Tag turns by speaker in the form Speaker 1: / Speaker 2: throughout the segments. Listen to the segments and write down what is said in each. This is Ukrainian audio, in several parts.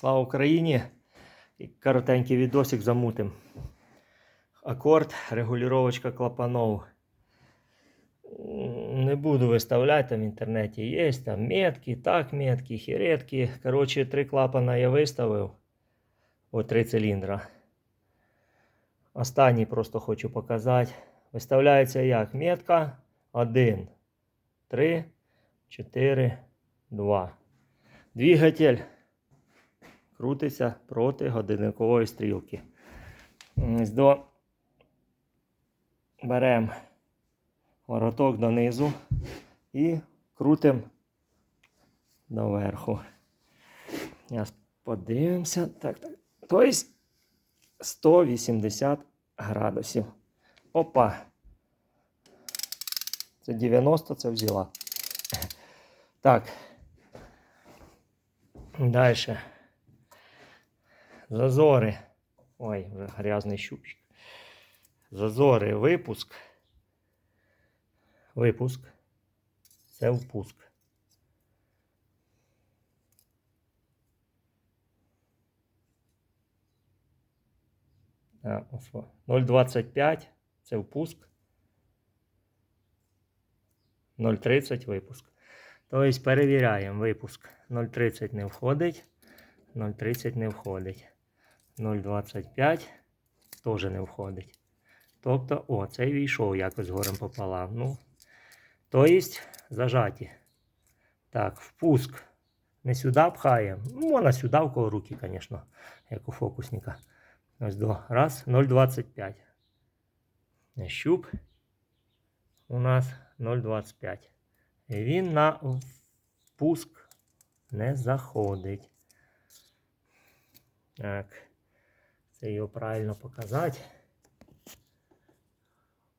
Speaker 1: Слава Україні! І коротенький відосик замутим. Акорд, регулювачка клапанов. Не буду виставляти там в інтернеті. Є там метки, так метки, хіретки. Коротше, три клапана я виставив. О, три циліндра. Останній просто хочу показати. Виставляється як? Метка 1, 3, 4, 2. Двигатель крутиться проти годинникової стрілки. Ось беремо вороток донизу і крутимо доверху. Зараз подивимося. Так, так. Тобто 180 градусів. Опа. Це 90, це взяла. Так. Дальше. Зазори. Ой, вже грязний щупчик. Зазори, випуск. Випуск. Це впуск. А, 0,25 це впуск. 0,30 випуск. Тобто перевіряємо випуск. 0,30 не входить. 0,30 не входить. 0,25 теж не входить. Тобто, о, цей війшов якось горем пополам. Ну, тобто, зажаті. Так, впуск. Не сюди пхаємо. Ну, можна сюди, в кого руки, звісно, як у фокусника. Ось до. Раз, 0,25. Щуп у нас 0,25. І він на впуск не заходить. Так. Це його правильно показати.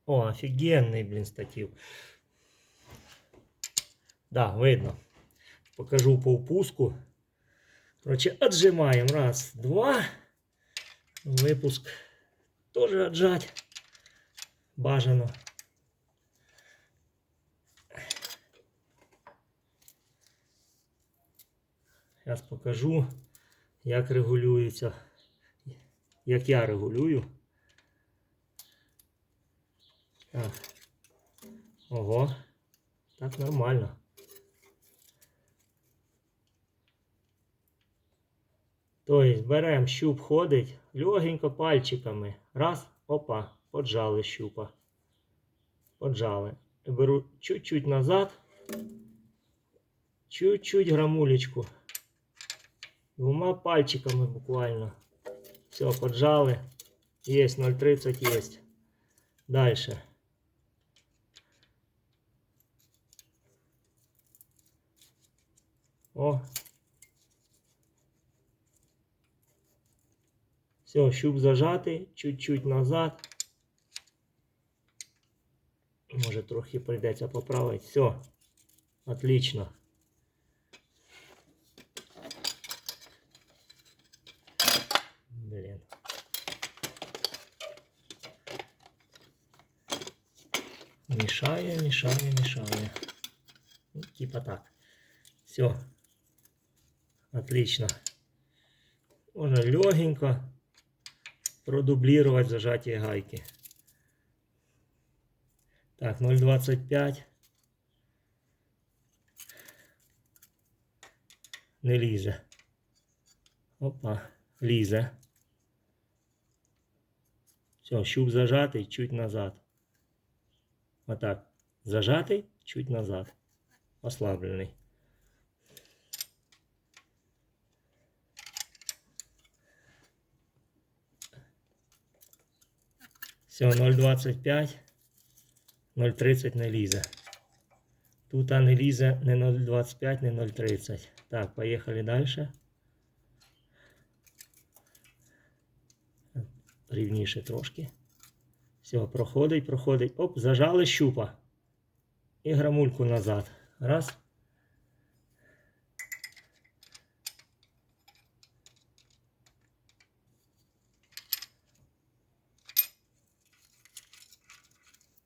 Speaker 1: О, офігенний, блін, статів. Да, видно. Покажу по впуску. Короче, отжимаем. Раз, два. Випуск тоже отжать. Бажано. Зараз покажу, як регулюється, як я регулюю. Так. Ого, так нормально. Тобто беремо щуп ходить, легенько пальчиками. Раз, опа, поджали щупа. Поджали. Беру чуть-чуть назад. Чуть-чуть грамулечку. Двома пальчиками буквально. Все, поджали. Есть 0,30 есть. Дальше. О. Все, щуп зажатий, чуть-чуть назад. Може трохи прийдеться поправити. Все. Отлично. Мешаю, мешаю, мешаю. Ну, типа так. Все. Отлично. Можно легенько продублировать зажатие гайки. Так, 0,25. Не лізе. Опа, лізе. Все, щуп зажатий, чуть назад. Отак. Зажатий, чуть назад. Ослаблений. Все, 0,25. 0,30 не лізе. Тут а не лізе не 0,25, не 0,30. Так, поїхали далі. Рівніше трошки. Все, проходить, проходить. Оп, зажали щупа. І грамульку назад. Раз.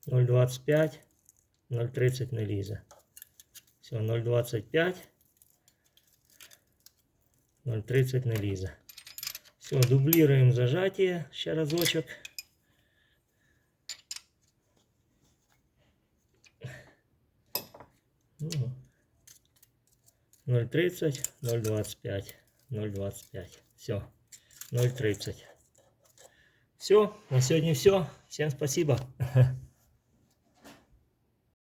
Speaker 1: Ноль двадцять п'ять, ноль тридцять не лізе. Все, 0,25, 0,30 не лізе. Все, дублируємо зажатие. Ще разочок. Ну, 0,30, 0,25, 0,25. Все, 0,30. Все, на сегодня все. Всем спасибо.